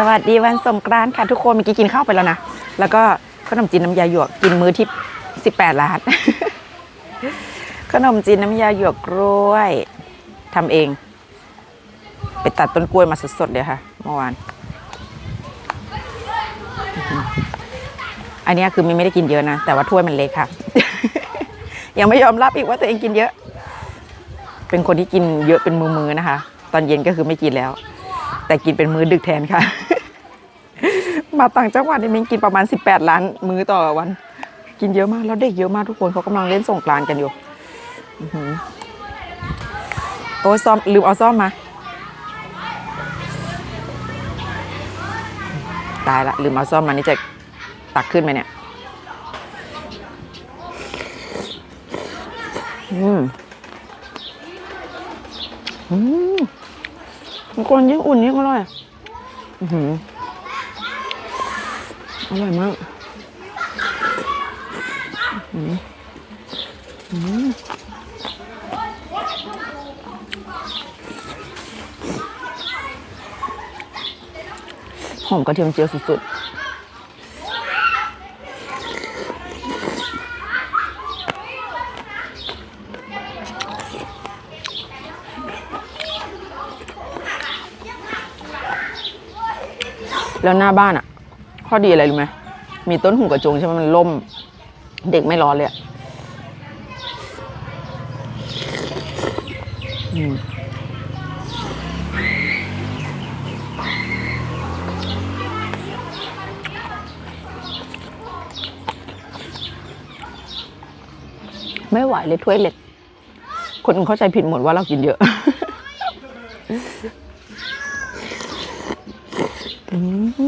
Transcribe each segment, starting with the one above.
สวัสดีวันสงกรานต์ค่ะทุกคนเมื่อกี้กินข้าวไปแล้วนะ แล้วก็ขนมจีนน้ำยาหยวกกินมื้อที่ 18ล้าน ขนมจีนน้ำยาหยวกกล้วยทำเอง ไปตัดต้นกล้วยมาสดๆเลยค่ะเมื่อวาน อันนี้คือมินไม่ได้กินเยอะนะ แต่ว่าถ้วยมันเล็กค่ะ ยังไม่ยอมรับอีกว่าตัวเองกินเยอะ เป็นคนที่กินเยอะเป็นมือๆนะคะ ตอนเย็นก็คือไม่กินแล้ว แต่กินเป็นมื้อดึกแทนค่ะ มาต่างจังหวัดนี่มินกินประมาณ 18 ล้านมื้อต่อวัน กินเยอะมากแล้วเด็กเยอะมากทุกคนเขากำลังเล่นสงกรานต์กันอยู่อื้อหือโอ้ยซ่อมลืมเอาซ่อมมา ตายละลืมเอาซ่อมมานี่จะตักขึ้นไหมเนี่ยอืมอืม มันกนยิ่งอุ่นยิ่งอร่อยอืออร่อยมากอื้อหือมหอมกระเทียมเจียวสุดๆ แล้วหน้าบ้านอะ ข้อดีอะไรรู้ไหมมีต้นหูกระจงใช่ไหมมันล่ม เด็กไม่ร้อนเลยอะอืมไม่ไหวเลยถ้วยเล็ก คนเข้าใจผิดหมดว่าเรากินเยอะ อื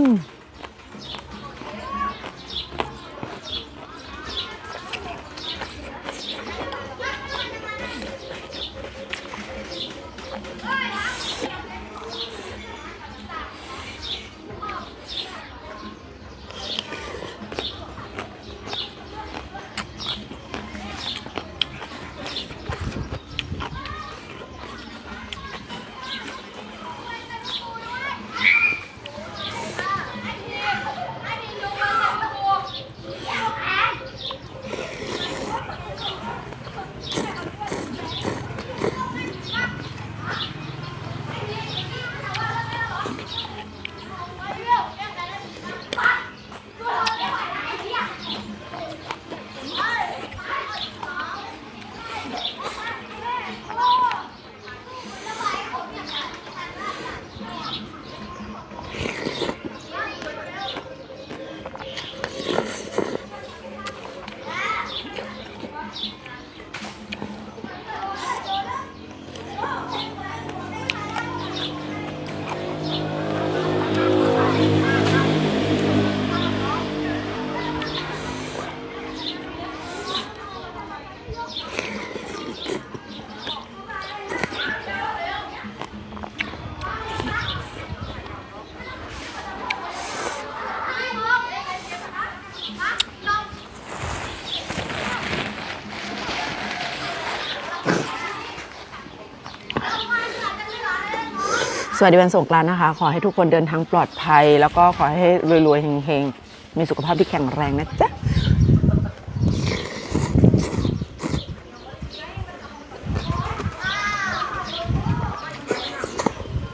สวัสดีวันสงกรานต์นะคะ ขอให้ทุกคนเดินทางปลอดภัย แล้วก็ขอให้รวยๆเฮงๆ มีสุขภาพที่แข็งแรงนะจ๊ะ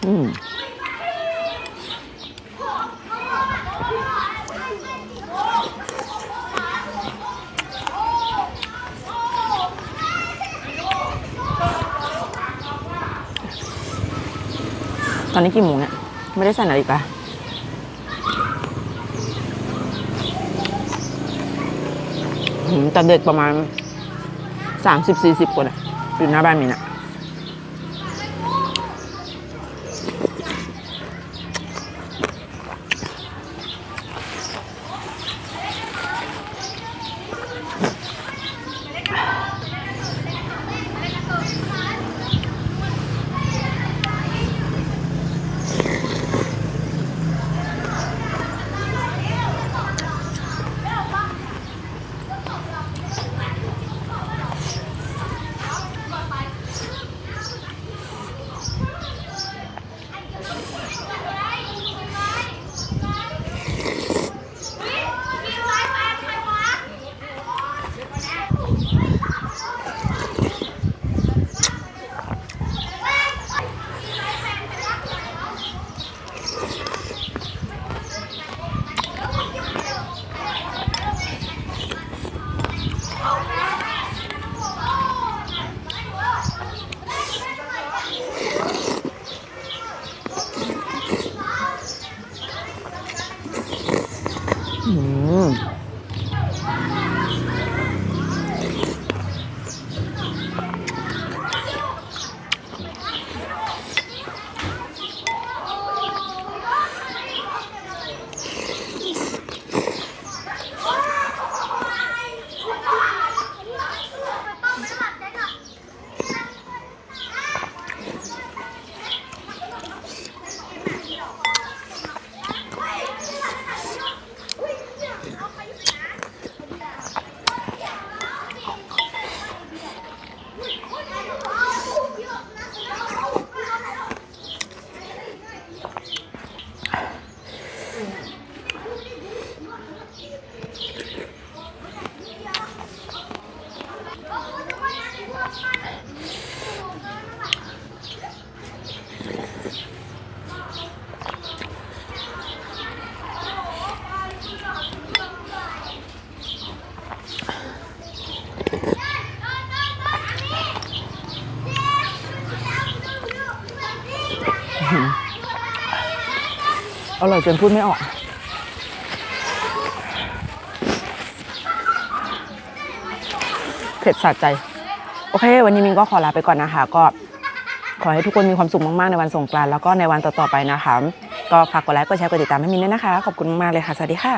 อืม ตอนนี้กี่โมงเนี่ยไม่ได้ใส่นาฬิกาหืมแต่เด็กประมาณสามสิบสี่สิบคนอะอยู่หน้าบ้านมีนะ 嗯。Mm. อร่อยจนพูดไม่ออก เผ็ดสะใจ โอเค วันนี้มินก็ขอลาไปก่อนนะคะ ก็ขอให้ทุกคนมีความสุขมาก ๆ ในวันสงกรานต์แล้วก็ในวันต่อ ๆ ไปนะคะ ก็ฝากกดไลค์กดแชร์กดติดตามให้มินด้วยนะคะ ขอบคุณมาก ๆ เลยค่ะ สวัสดีค่ะ